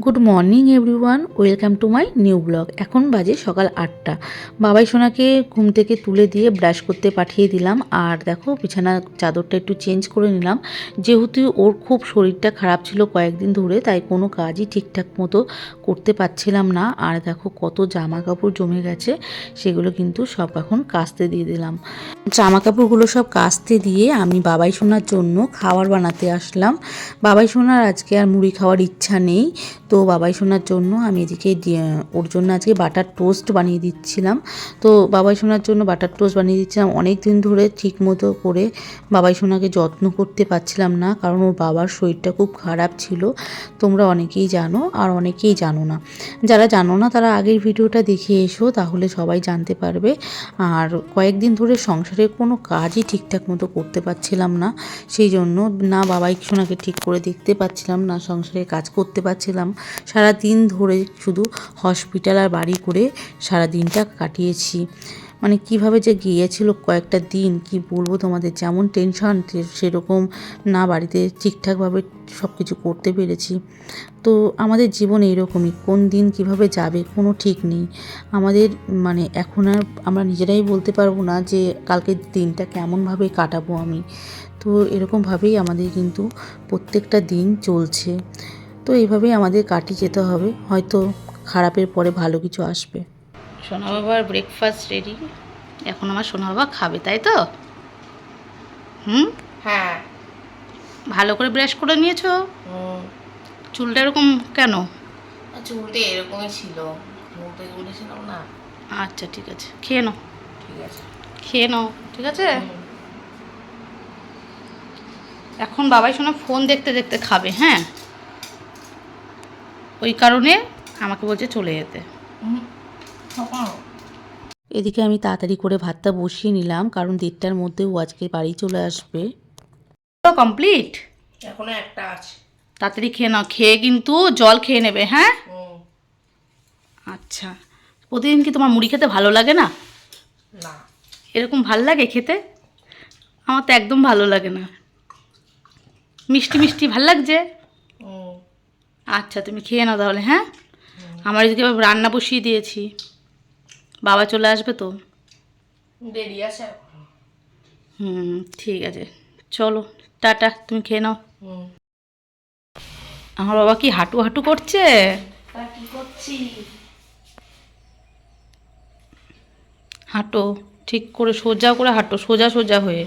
Good morning, everyone. Welcome to my new blog. এখন বাজে সকাল আটটা। বাবাই সোনাকে ঘুম থেকে তুলে দিয়ে ব্রাশ করতে পাঠিয়ে দিলাম। আর দেখো, বিছানা চাদরটা একটু চেঞ্জ করে নিলাম। যেহেতু ওর খুব শরীরটা খারাপ ছিল কয়েকদিন ধরে, তাই কোনো কাজই ঠিকঠাক মতো করতে পারছিলাম না। আর দেখো, কত জামা কাপড় জমে গেছে, সেগুলো কিন্তু সব এখন কাস্তে দিয়ে দিলাম। জামা কাপড়গুলো সব কাস্তে দিয়ে আমি বাবাই সোনার জন্য খাবার বানাতে আসলাম। বাবাই সোনার আজকে আর মুড়ি খাওয়ার ইচ্ছা নেই। তো বাবাই সোনার জন্য আমি এদিকে ওর জন্য আজকে বাটার টোস্ট বানিয়ে দিচ্ছিলাম। তো বাবাই সোনার জন্য বাটার টোস্ট বানিয়ে দিচ্ছিলাম। অনেক দিন ধরে ঠিক মতো করে বাবাই সোনাকে যত্ন করতে পারছিলাম না, কারণ ওর বাবার শরীরটা খুব খারাপ ছিল। তোমরা অনেকেই জানো, আর অনেকেই জানো না। যারা জানো না, তারা আগের ভিডিওটা দেখে এসো, তাহলে সবাই জানতে পারবে। আর কয়েকদিন ধরে সংসারের কোনো কাজই ঠিকঠাক মতো করতে পারছিলাম না, সেই জন্য না বাবাই সোনাকে ঠিক করে দেখতে পাচ্ছিলাম না সংসারে কাজ করতে পারছিলাম। সারা দিন ধরে শুধু হসপিটাল আর বাড়ি করে সারা দিনটা কাটিয়েছি। মানে কীভাবে যে গিয়েছিল কয়েকটা দিন, কি বলব তোমাদের? যেমন টেনশন সেরকম না বাড়িতে ঠিকঠাকভাবে সব কিছু করতে পেরেছি। তো আমাদের জীবন এইরকমই, কোন দিন কীভাবে যাবে কোনো ঠিক নেই। আমাদের মানে এখন আর আমরা নিজেরাই বলতে পারব না যে কালকের দিনটা কেমনভাবে কাটাবো আমি। তো এরকমভাবেই আমাদের কিন্তু প্রত্যেকটা দিন চলছে। তো এইভাবেই আমাদের কাটিয়ে যেতে হবে। হয়তো খারাপের পরে ভালো কিছু আসবে। সোনা বাবার ব্রেকফাস্ট রেডি এখন আমার সোনা বাবা খাবে তাই তো? হুম? হ্যাঁ। ভালো করে ব্রাশ করে নিয়েছো? হুম। চুলটা এরকম কেন? চুলটা এরকমই ছিল। না। আচ্ছা ঠিক আছে। খেয়ে নাও। ঠিক আছে। খেয়ে নাও ঠিক আছে? এখন বাবাই শোনা ফোন দেখতে দেখতে খাবে হ্যাঁ? ওই কারণে আমাকে বলছে চলে যেতে। এদিকে আমি তাড়াতাড়ি করে ভাতটা বসিয়ে নিলাম কারণ দেড়টার মধ্যে ও আজকে বাড়ি চলে আসবে। কমপ্লিট? এখনও একটা আছে। তাড়াতাড়ি খেয়ে নাও খেয়ে কিন্তু জল খেয়ে নেবে হ্যাঁ? আচ্ছা প্রতিদিন কি তোমার মুড়ি খেতে ভালো লাগে না? না। এরকম ভালো লাগে খেতে? আমার তো একদম ভালো লাগে না। মিষ্টি মিষ্টি ভালো লাগছে। আচ্ছা তুমি খেয়ে নাও তাহলে হ্যাঁ? আমার এদিকে রান্না বসিয়ে দিয়েছি। বাবা চলে আসবে তো? দেরি আছে হুম ঠিক আছে। চলো টাটা তুমি খেয়ে নাও। আমার বাবা কি হাঁটু হাঁটু করছে? করছি? হাঁটো ঠিক করে সোজা করে হাঁটো সোজা সোজা হয়ে।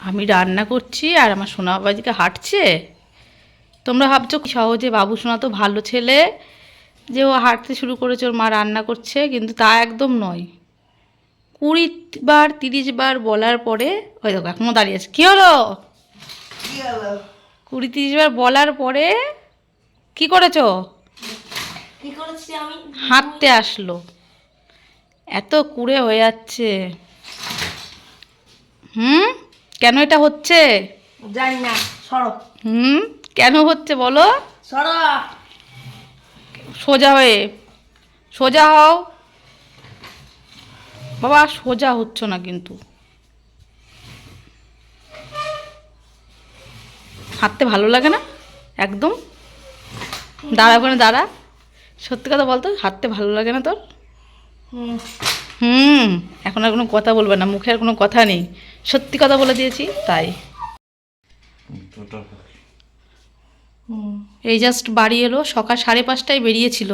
আমি রান্না করছি আর আমার সোনা বাবা হাঁটছে। তোমরা ভাবছ সহজে? বাবু সোনা তো ভালো ছেলে। যে ও হাঁটতে শুরু করেছে ওর মা রান্না করছে কিন্তু তা একদম নয়। কুড়ি বার তিরিশ বার বলার পরে ওই দেখো এখনও দাঁড়িয়ে আছে। কী হলো? কুড়ি তিরিশ বার বলার পরে কি করেছ? কি করেছি হাঁটতে আসলো। এত কুড়ে হয়ে যাচ্ছে। হুম? কেন এটা হচ্ছে? জানি না সরো। হুম কেন হচ্ছে বলো? সরো। সোজা হয়ে সোজা হও। বাবা সোজা হচ্ছে না কিন্তু। হাঁটতে ভালো লাগে না? একদম। দাঁড়া ওখানে দাঁড়া। সত্যি কথা বলতো হাঁটতে ভালো লাগে না তোর? হুম। হুম এখন আর কোনো কথা বলবে না মুখে আর কোনো কথা নেই। সত্যি কথা বলে দিয়েছি তাই। হুম। এই জাস্ট বাড়ি এলো সকাল সাড়ে পাঁচটায় বেরিয়েছিল।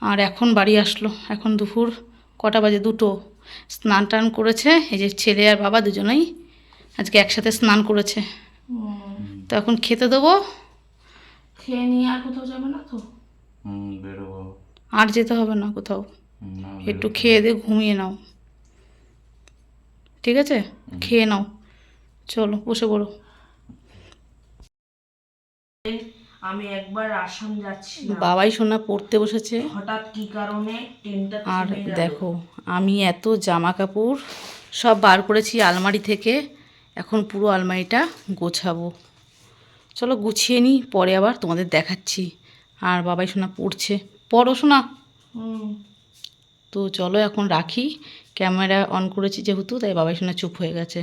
আর এখন বাড়ি আসলো এখন দুপুর কটা বাজে দুটো। স্নান টান করেছে এই যে ছেলে আর বাবা দুজনেই আজকে একসাথে স্নান করেছে। তো এখন খেতে দেবো। খেয়ে নিয়ে আর কোথাও যাবে না তো? বেরোবো। আর যেতে হবে না কোথাও। একটু খেয়ে দিয়ে ঘুমিয়ে নাও। ঠিক আছে? খেয়ে নাও। চলো বসে পড়ো। আমি একবার আসাম যাচ্ছি বাবাই সোনা পড়তে বসেছে। হঠাৎ কি কারণে ট্রেনটা আর দেখো আমি এত জামা কাপড় সব বার করেছি আলমারি থেকে। এখন পুরো আলমারিটা গোছাবো। চলো গুছিয়ে নিই পরে আবার তোমাদের দেখাচ্ছি। আর বাবাই শোনা পড়ছে। পড়ো শোনা হুম। তো চলো এখন রাখি। ক্যামেরা অন করেছি যেহেতু তাই বাবাই শোনা চুপ হয়ে গেছে।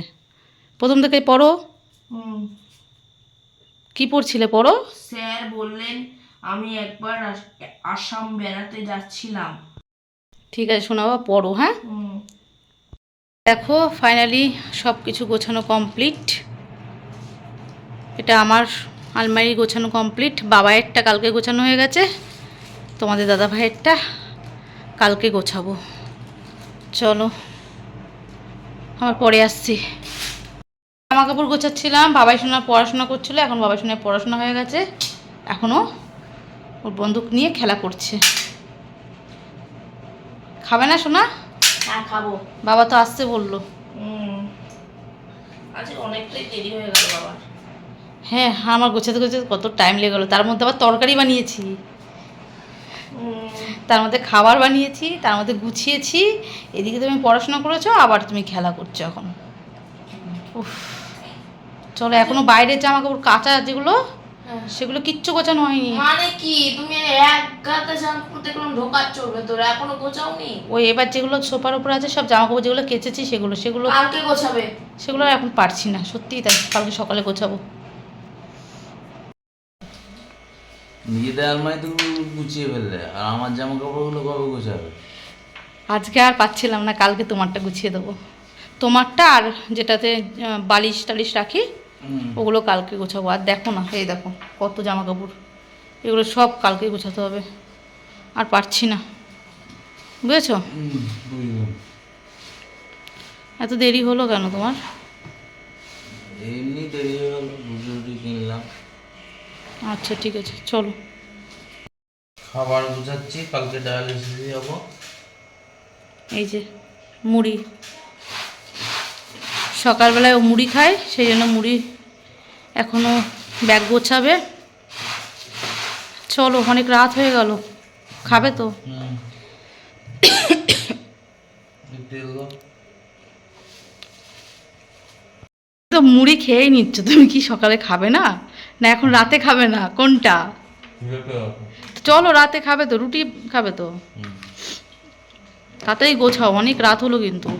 প্রথম থেকে পড়ো। কি পড়ছিলে পড়ো? স্যার বললেন আমি একবার আসাম বেড়াতে যাচ্ছিলাম। ঠিক আছে শোনাবো পড়ো হ্যাঁ? দেখো ফাইনালি সব কিছু গোছানো কমপ্লিট এটা আমার আলমারি গোছানো কমপ্লিট বাবায়েরটা কালকে গোছানো হয়ে গেছে। তোমাদের দাদা ভাইয়েরটা কালকে গোছাবো। চলো আমার পরে আসছি। জামা কাপড় গোছাচ্ছিলাম বাবাই শোনা পড়াশোনা করছিল এখন বাবাই শোনার পড়াশোনা হয়ে গেছে। এখনও ওর বন্দুক নিয়ে খেলা করছে। খাবে না শোনা হ্যাঁ খাব। বাবা তো আসছে বলল। অনেকটাই দেরি হয়ে গেল বাবার। হ্যাঁ আমার গোছাতে গোছাতে কত টাইম লেগে গেলো। তার মধ্যে আবার তরকারি বানিয়েছি। তার মধ্যে খাবার বানিয়েছি তার মধ্যে গুছিয়েছি। এদিকে তুমি পড়াশোনা করেছ আবার তুমি খেলা করছ এখন। উফ চলো এখনও বাইরের জামা কাপড় কাঁচা যেগুলো সেগুলো কিচ্ছু গোছানো হয়নি। মানে কি তুমি এক গাতে জামা দেখলাম ঢোকাচ্ছ ভেতরে এখনও গোছাওনি? ওই এবার যেগুলো সোফার উপর আছে সব জামা কাপড় যেগুলো কেচেছি সেগুলো সেগুলো কালকে গোছাবে। সেগুলো এখন পারছি না সত্যিই তাই কালকে সকালে গোছাবো। নিজেদের আলমারি তো গুছিয়ে ফেললে আর আমার জামা কাপড়গুলো কবে গোছাবে? আজকে আর পাচ্ছিলাম না কালকে তোমারটা গুছিয়ে দেবো। তোমারটা আর যেটাতে বালিশ টালিশ রাখি ওগুলো কালকে গোছাবো। আর দেখো না এই দেখো কত জামা কাপড়। এগুলো সব কালকে গোছাতে হবে। আর পারছি না। বুঝেছ? এত দেরি হলো কেন তোমার? এমনি দেরি হয়ে গেল রুটি রুটি কিনলাম আচ্ছা ঠিক আছে চলো। খাবার গুছাচ্ছি কালকে ডায়ালিসিসে যাব। এই যে মুড়ি। সকালবেলায় ও মুড়ি খায় সেই জন্য মুড়ি এখনও ব্যাগ গোছাবে। চলো অনেক রাত হয়ে গেল। খাবে তো। তো মুড়ি খেয়েই নিচ্ছ তুমি কি সকালে খাবে না? না এখন রাতে খাবে না কোনটা? চলো রাতে খাবে তো রুটি খাবে তো। তাতেই গোছাও অনেক রাত হলো কিন্তু।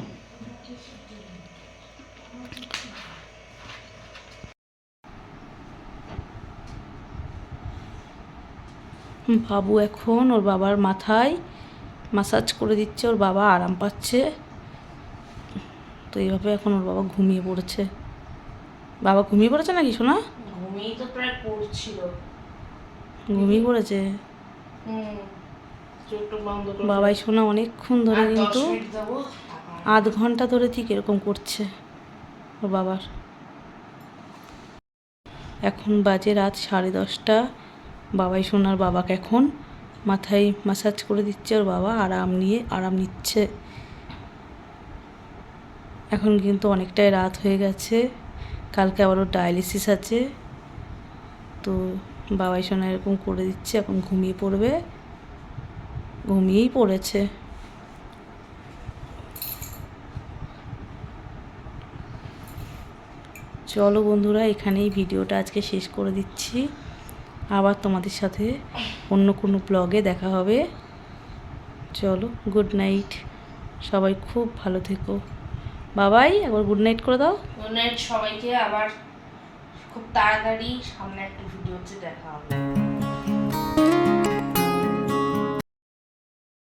হুম, বাবু এখন ওর বাবার মাথায় মাসাজ করে দিচ্ছে ওর বাবা আরাম পাচ্ছে। তো এইভাবে এখন ওর বাবা ঘুমিয়ে পড়েছে। বাবা ঘুমিয়ে পড়েছে নাকি শোনা ঘুমিয়ে তো প্রায় পড়ছিল। ঘুমিয়ে পড়েছে? হুম বাবাই শোনা অনেকক্ষণ ধরে কিন্তু আধ ঘণ্টা ধরে ঠিক এরকম করছে ওর বাবার। এখন বাজে রাত সাড়ে দশটা। বাবাই সোনার বাবাকে এখন মাথায় মাসাজ করে দিচ্ছে ওর বাবা আরাম নিয়ে আরাম নিচ্ছে। এখন কিন্তু অনেকটাই রাত হয়ে গেছে। কালকে আবার ওর ডায়ালিসিস আছে। তো বাবাই সোনা এরকম করে দিচ্ছে, এখন ঘুমিয়ে পড়বে। ঘুমিয়েই পড়েছে। চলো বন্ধুরা, এখানেই ভিডিওটা আজকে শেষ করে দিচ্ছি। আবার তোমাদের সাথে অন্য কোনো ব্লগে দেখা হবে। চলো গুড নাইট সবাই খুব ভালো থেকো। বাবাই, একবার গুড নাইট করে দাও। গুড নাইট সবাইকে, আবার খুব তাড়াতাড়ি সামনে একটা ভিডিও হচ্ছে দেখা হবে।